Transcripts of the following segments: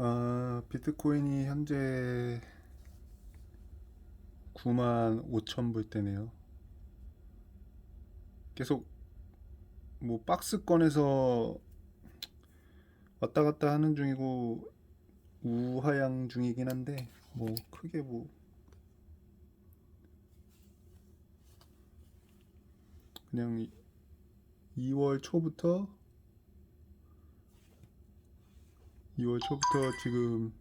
아, 비트코인이 현재 9만 5천 불대네요. 계속 뭐 박스권에서 왔다 갔다 하는 중이고 우하향 중이긴 한데 뭐 크게 뭐 그냥 2월 초부터 2월 초부터 지금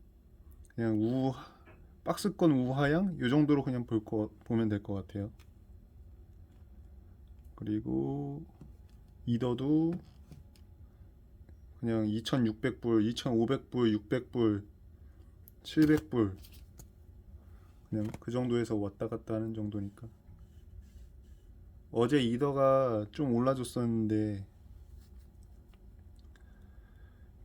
그냥 우 박스권 우하향 요 정도로 그냥 볼 거 보면 될 것 같아요. 그리고 이더도 그냥 2,600불, 2,500불, 600불, 700불 그냥 그 정도에서 왔다 갔다 하는 정도니까 어제 이더가 좀 올라줬었는데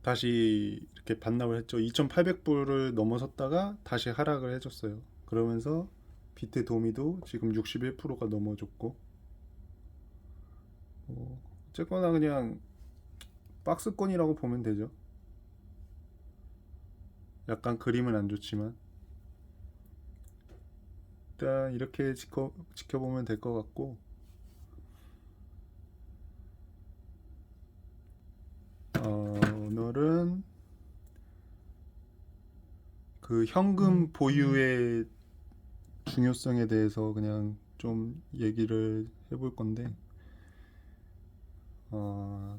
다시 이렇게 반납을 했죠. 2,800불을 넘어섰다가 다시 하락을 해줬어요. 그러면서 비트 도미도 지금 61%가 넘어졌고, 뭐 어쨌거나 그냥 박스권이라고 보면 되죠. 약간 그림은 안 좋지만 일단 이렇게 지켜, 지켜보면 될 것 같고 오늘은 그 현금 보유의 중요성에 대해서 그냥 좀 얘기를 해볼 건데, 어,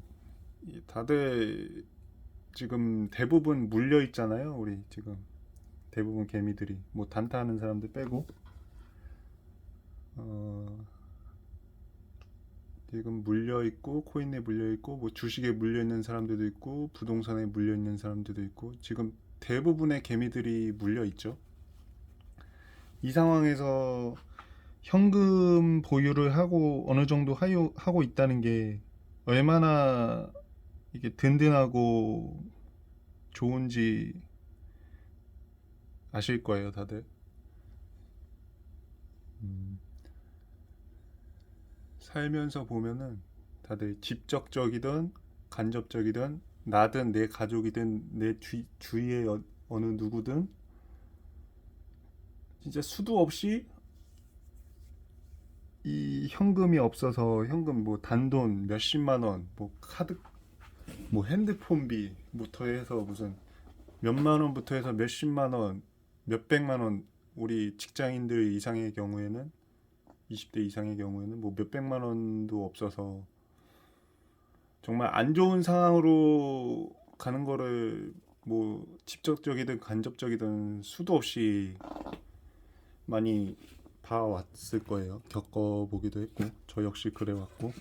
이 다들 지금 대부분 물려 있잖아요. 우리 지금. 대부분 개미들이. 뭐 단타하는 사람들 빼고, 어, 지금 물려 있고 코인에 물려 있고 뭐 주식에 물려 있는 사람들도 있고 부동산에 물려 있는 사람들도 있고 지금 대부분의 개미들이 물려 있죠. 이 상황에서 현금 보유를 하고 어느 정도 하고 있다는 게 얼마나 이게 든든하고 좋은지 아실 거예요, 다들. 음. 살면서 보면은 다들 직접적이든 간접적이든 나든 내 가족이든 내 주, 주위의 어, 어느 누구든 진짜 수도 없이 이 현금이 없어서 현금 뭐 단돈 몇십만 원, 뭐 카드, 뭐 핸드폰비부터 해서 무슨 몇만 원부터 해서 몇십만 원, 몇백만 원 우리 직장인들 이상의 경우에는 20대 이상의 경우에는 뭐 몇백만 원도 없어서 정말 안 좋은 상황으로 가는 거를 뭐 직접적이든 간접적이든 수도 없이 많이 봐왔을 거예요. 겪어보기도 했고 저 역시 그래왔고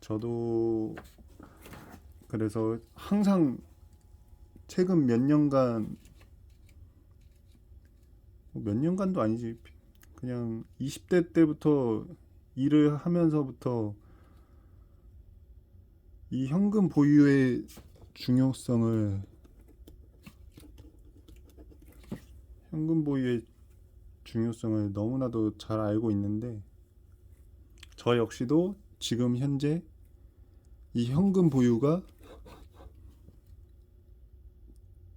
저도 그래서 항상 최근 몇 년간 몇 년간도 아니지 그냥 20대 때부터 일을 하면서부터 이 현금 보유의 중요성을 현금 보유의 중요성을 너무나도 잘 알고 있는데 저 역시도 지금 현재 이 현금 보유가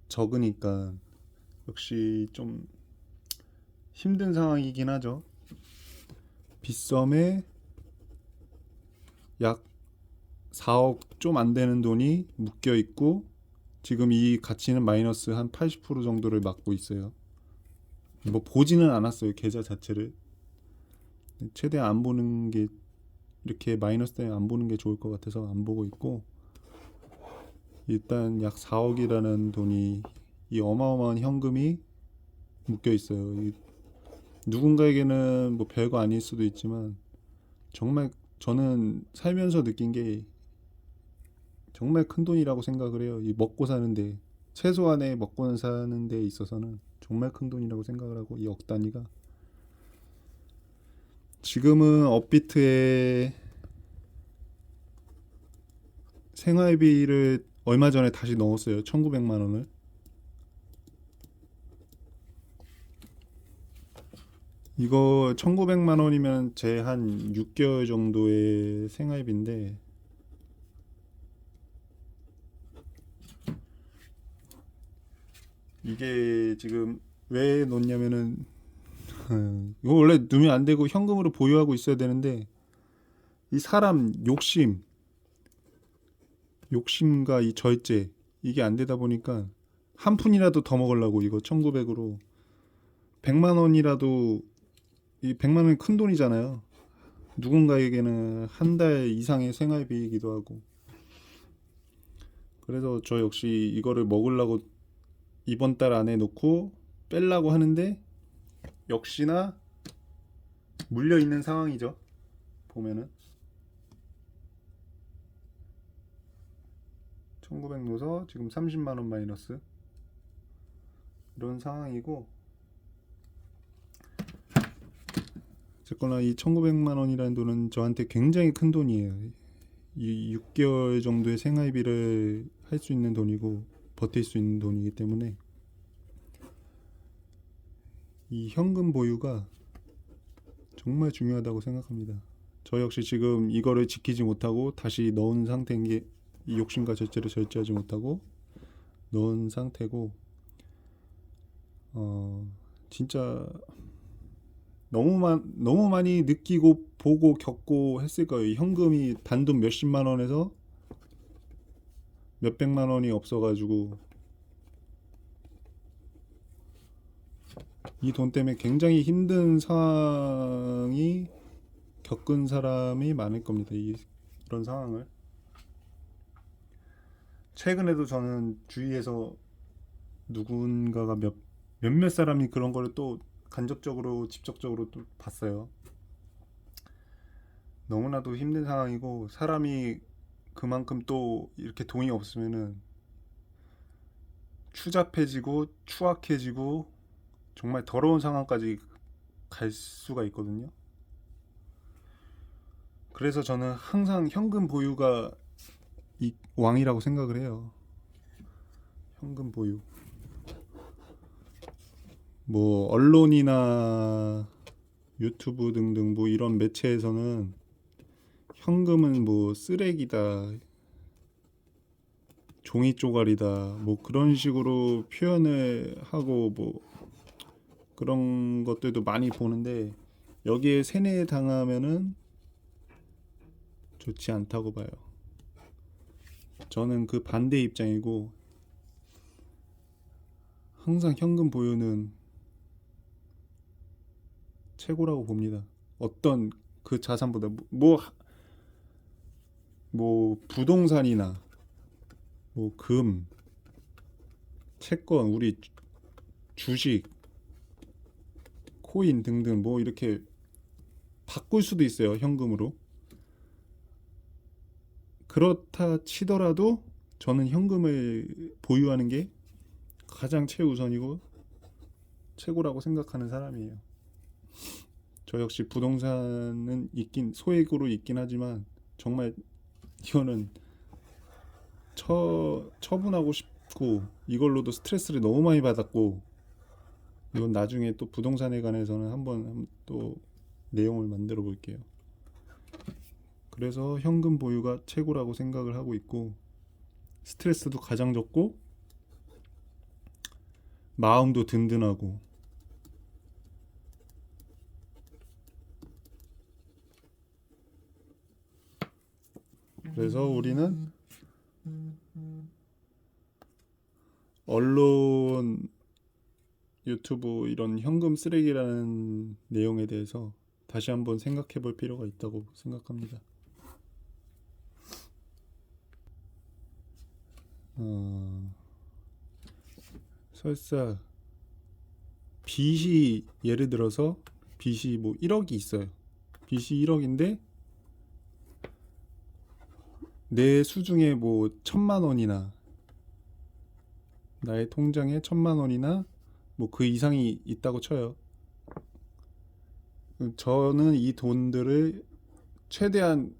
적으니까 역시 좀 힘든 상황이긴 하죠. 빗썸에 약 4억 좀 안 되는 돈이 묶여 있고 지금 이 가치는 마이너스 한 80% 정도를 맞고 있어요. 뭐 보지는 않았어요 계좌 자체를 최대한 안 보는 게 이렇게 마이너스 때문에 안 보는 게 좋을 것 같아서 안 보고 있고 일단 약 4억이라는 돈이 이 어마어마한 현금이 묶여 있어요. 이 누군가에게는 뭐 별거 아닐 수도 있지만 정말 저는 살면서 느낀 게 정말 큰 돈이라고 생각을 해요. 이 먹고 사는데 최소한의 먹고 사는 데 있어서는 정말 큰 돈이라고 생각을 하고 이 억 단위가 지금은 업비트에 생활비를 얼마 전에 다시 넣었어요. 1,900만 원을. 이거 1,900만 원이면 제 한 6개월 정도의 생활비인데 이게 지금 왜 놓냐면은 이거 원래 넣으면 안 되고 현금으로 보유하고 있어야 되는데 이 사람 욕심 욕심과 이 절제 이게 안 되다 보니까 한 푼이라도 더 먹으려고 이거 1900으로. 100만 원이라도 이 100만 원이 큰 돈이잖아요. 누군가에게는 한 달 이상의 생활비이기도 하고 그래서 저 역시 이거를 먹으려고 이번 달 안에 놓고 뺄라고 하는데 역시나 물려 있는 상황이죠. 보면은 1900 넣어서 지금 30만 원 마이너스 이런 상황이고 어쨌거나 이 1900만 원이라는 돈은 저한테 굉장히 큰 돈이에요. 이 6개월 정도의 생활비를 할 수 있는 돈이고 버틸 수 있는 돈이기 때문에 이 현금 보유가 정말 중요하다고 생각합니다. 저 역시 지금 이거를 지키지 못하고 다시 넣은 상태인 게 이 욕심과 절제를 절제하지 못하고 넣은 상태고 어 진짜 너무 많 너무 많이 느끼고 보고 겪고 했을 거예요. 이 현금이 단돈 몇십만 원에서 몇백만 원이 없어가지고 이 돈 때문에 굉장히 힘든 상황이 겪은 사람이 많을 겁니다. 이, 이런 상황을 최근에도 저는 주위에서 누군가가 몇 몇몇 사람이 그런 거를 또 간접적으로 직접적으로 또 봤어요. 너무나도 힘든 상황이고 사람이 그만큼 또 이렇게 돈이 없으면은 추잡해지고 추악해지고 정말 더러운 상황까지 갈 수가 있거든요. 그래서 저는 항상 현금 보유가 이 왕이라고 생각을 해요. 현금 보유. 뭐 언론이나 유튜브 등등 뭐 이런 매체에서는 현금은 뭐 쓰레기다, 종이 쪼가리다, 뭐 그런 식으로 표현을 하고 뭐 그런 것들도 많이 보는데 여기에 세뇌 당하면은 좋지 않다고 봐요. 저는 그 반대 입장이고 항상 현금 보유는 최고라고 봅니다. 어떤 그 자산보다 뭐뭐 부동산이나 뭐 금, 채권, 우리 주- 주식, 코인 등등 뭐 이렇게 바꿀 수도 있어요 현금으로. 그렇다 치더라도 저는 현금을 보유하는 게 가장 최우선이고 최고라고 생각하는 사람이에요. 저 역시 부동산은 있긴 소액으로 있긴 하지만 정말 이거는 처 처분하고 싶고 이걸로도 스트레스를 너무 많이 받았고 이건 나중에 또 부동산에 관해서는 한번 또 내용을 만들어 볼게요. 그래서 현금 보유가 최고라고 생각을 하고 있고 스트레스도 가장 적고 마음도 든든하고 그래서 우리는 언론 유튜브 이런 현금 쓰레기라는 내용에 대해서 다시 한번 생각해 볼 필요가 있다고 생각합니다. 어, 설사 빚이 예를 들어서 빚이 뭐 1억이 있어요. 빚이 1억인데 내 수중에 뭐 천만 원이나 나의 통장에 천만 원이나 뭐 그 이상이 있다고 쳐요. 저는 이 돈들을 최대한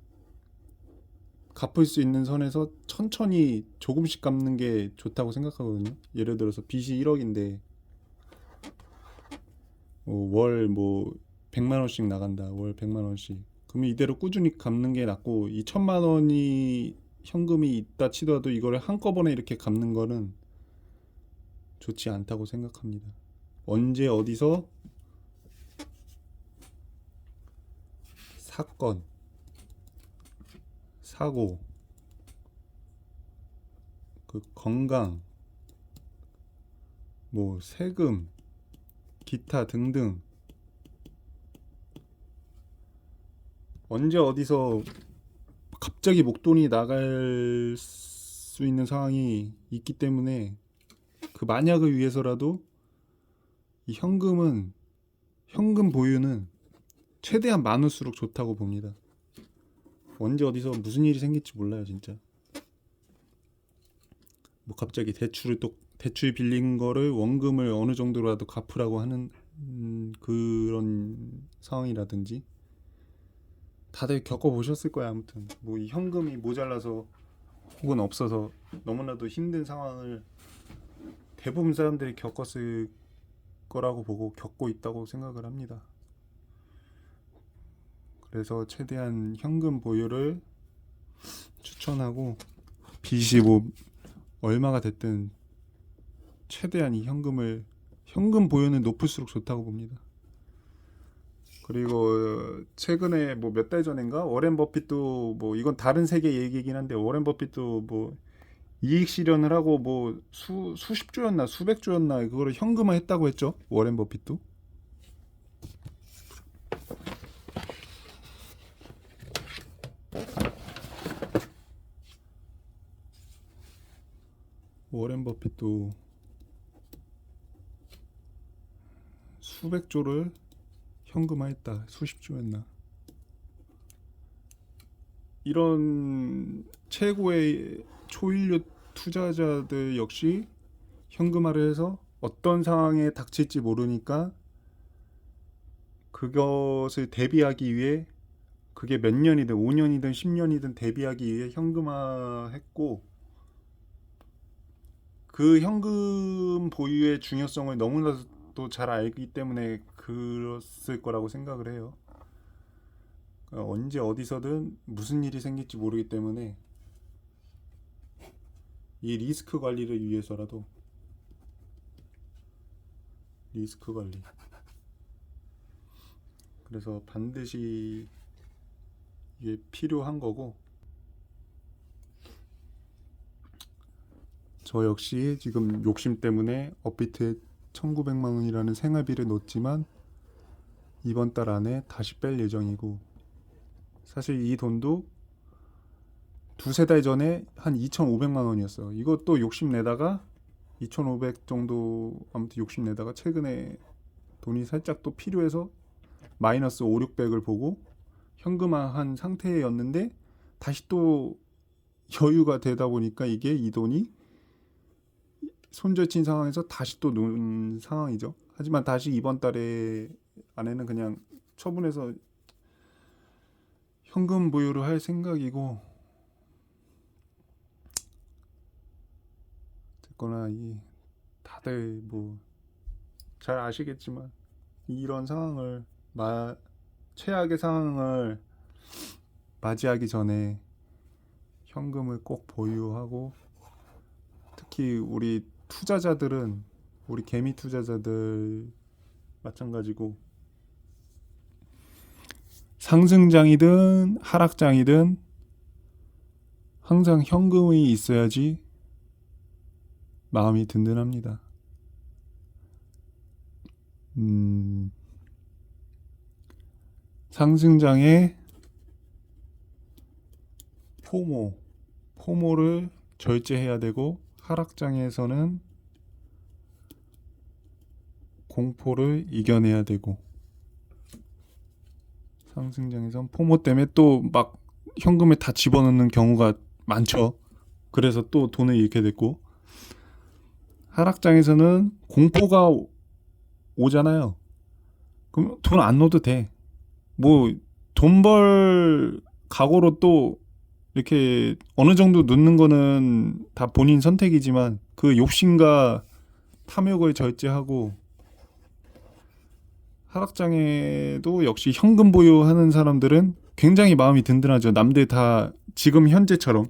갚을 수 있는 선에서 천천히 조금씩 갚는 게 좋다고 생각하거든요. 예를 들어서 빚이 1억인데 월뭐 100만 원씩 나간다. 월 100만 원씩. 그러면 이대로 꾸준히 갚는 게 낫고 이 천만 원이 현금이 있다 치더라도 이거를 한꺼번에 이렇게 갚는 거는 좋지 않다고 생각합니다. 언제 어디서 사건, 사고, 그 건강, 뭐 세금, 기타 등등 언제 어디서 갑자기 목돈이 나갈 수 있는 상황이 있기 때문에 그 만약을 위해서라도 이 현금은 현금 보유는 최대한 많을수록 좋다고 봅니다. 언제 어디서 무슨 일이 생길지 몰라요, 진짜. 뭐 갑자기 대출을 또 대출 빌린 거를 원금을 어느 정도라도 갚으라고 하는 음, 그런 상황이라든지 다들 겪어 보셨을 거야 아무튼 뭐 이 현금이 모자라서 혹은 없어서 너무나도 힘든 상황을 대부분 사람들이 겪었을 거라고 보고 겪고 있다고 생각을 합니다. 그래서 최대한 현금 보유를 추천하고 빚이 뭐 얼마가 됐든 최대한 이 현금을 현금 보유는 높을수록 좋다고 봅니다. 그리고 최근에 뭐 몇 달 전인가 워렌 버핏도 뭐 이건 다른 세계 얘기긴 한데 워렌 버핏도 뭐 이익 실현을 하고 뭐 수 수십 조였나 수백 조였나 그거를 현금화 했다고 했죠 워렌 버핏도. 워렌 버핏도 수백 조를 현금화했다. 수십 조였나. 이런 최고의 초일류 투자자들 역시 현금화를 해서 어떤 상황에 닥칠지 모르니까 그것을 대비하기 위해 그게 몇 년이든 5년이든 10년이든 대비하기 위해 현금화했고 그 현금 보유의 중요성을 너무나도 잘 알기 때문에 그랬을 거라고 생각을 해요. 그러니까 언제 어디서든 무슨 일이 생길지 모르기 때문에 이 리스크 관리를 위해서라도 리스크 관리. 그래서 반드시 이게 필요한 거고 저 역시 지금 욕심 때문에 업비트에 1900만 원이라는 생활비를 넣었지만 이번 달 안에 다시 뺄 예정이고 사실 이 돈도 두세 달 전에 한 2,500만 원이었어요. 이것도 욕심 내다가 2,500 정도 아무튼 욕심 내다가 최근에 돈이 살짝 또 필요해서 마이너스 5, 600을 보고 현금화한 상태였는데 다시 또 여유가 되다 보니까 이게 이 돈이 손절친 상황에서 다시 또 놓은 상황이죠. 하지만 다시 이번 달에 안에는 그냥 처분해서 현금 보유를 할 생각이고 됐거나 이 다들 뭐 잘 아시겠지만 이런 상황을 마 최악의 상황을 맞이하기 전에 현금을 꼭 보유하고 특히 우리 투자자들은 우리 개미 투자자들 마찬가지고 상승장이든 하락장이든 항상 현금이 있어야지 마음이 든든합니다. 음, 상승장에 포모, 포모를 절제해야 되고 하락장에서는 공포를 이겨내야 되고 상승장에선 포모 때문에 또 막 현금에 다 집어넣는 경우가 많죠. 그래서 또 돈을 잃게 됐고 하락장에서는 공포가 오- 오잖아요. 그럼 돈 안 넣어도 돼. 뭐 돈 벌 각오로 또 이렇게 어느 정도 넣는 거는 다 본인 선택이지만 그 욕심과 탐욕을 절제하고 하락장에도 역시 현금 보유하는 사람들은 굉장히 마음이 든든하죠. 남들 다 지금 현재처럼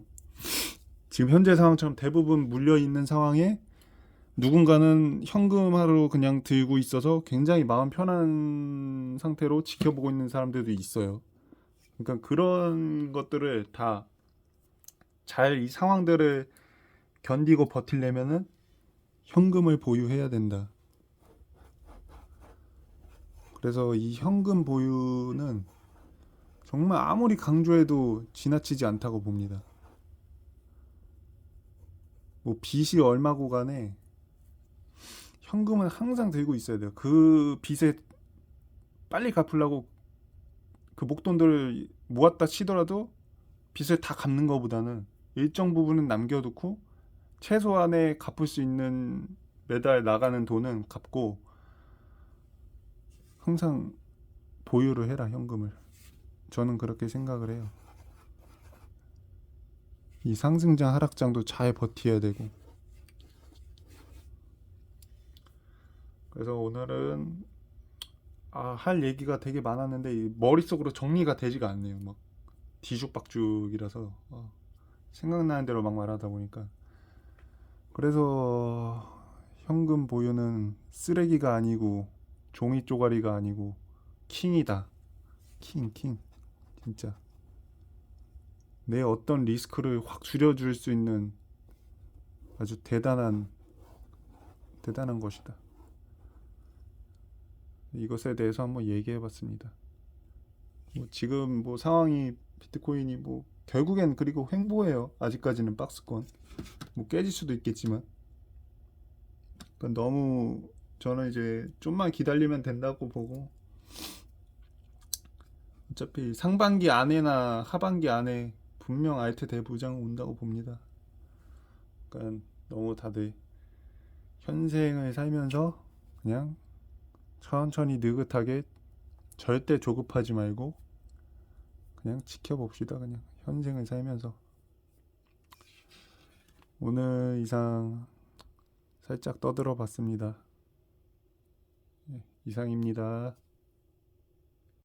지금 현재 상황처럼 대부분 물려 있는 상황에 누군가는 현금화로 그냥 들고 있어서 굉장히 마음 편한 상태로 지켜보고 있는 사람들도 있어요. 그러니까 그런 것들을 다 잘 이 상황들을 견디고 버틸려면은 현금을 보유해야 된다. 그래서 이 현금 보유는 정말 아무리 강조해도 지나치지 않다고 봅니다. 뭐 빚이 얼마고 간에 현금은 항상 들고 있어야 돼요. 그 빚에 빨리 갚으려고 그 목돈들을 모았다 치더라도 빚을 다 갚는 것보다는 일정 부분은 남겨두고 최소한의 갚을 수 있는 매달 나가는 돈은 갚고 항상 보유를 해라 현금을. 저는 그렇게 생각을 해요. 이 상승장 하락장도 잘 버텨야 되고. 그래서 오늘은 아, 할 얘기가 되게 많았는데 이 머릿속으로 정리가 되지가 않네요. 막 뒤죽박죽이라서 어, 생각나는 대로 막 말하다 보니까 그래서 현금 보유는 쓰레기가 아니고 종이 쪼가리가 아니고 킹이다. 킹, 킹. 진짜. 내 어떤 리스크를 확 줄여줄 수 있는 아주 대단한, 대단한 것이다. 이것에 대해서 한번 얘기해 봤습니다. 뭐 지금 뭐 상황이 비트코인이 뭐 결국엔 그리고 횡보해요. 아직까지는 박스권. 뭐 깨질 수도 있겠지만. 그러니까 너무 저는 이제 좀만 기다리면 된다고 보고 어차피 상반기 안에나 하반기 안에 분명 알트 대부장 온다고 봅니다. 그러니까 너무 다들 현생을 살면서 그냥 천천히 느긋하게 절대 조급하지 말고 그냥 지켜봅시다. 그냥 현생을 살면서 오늘 이상 살짝 떠들어 봤습니다. 예, 이상입니다.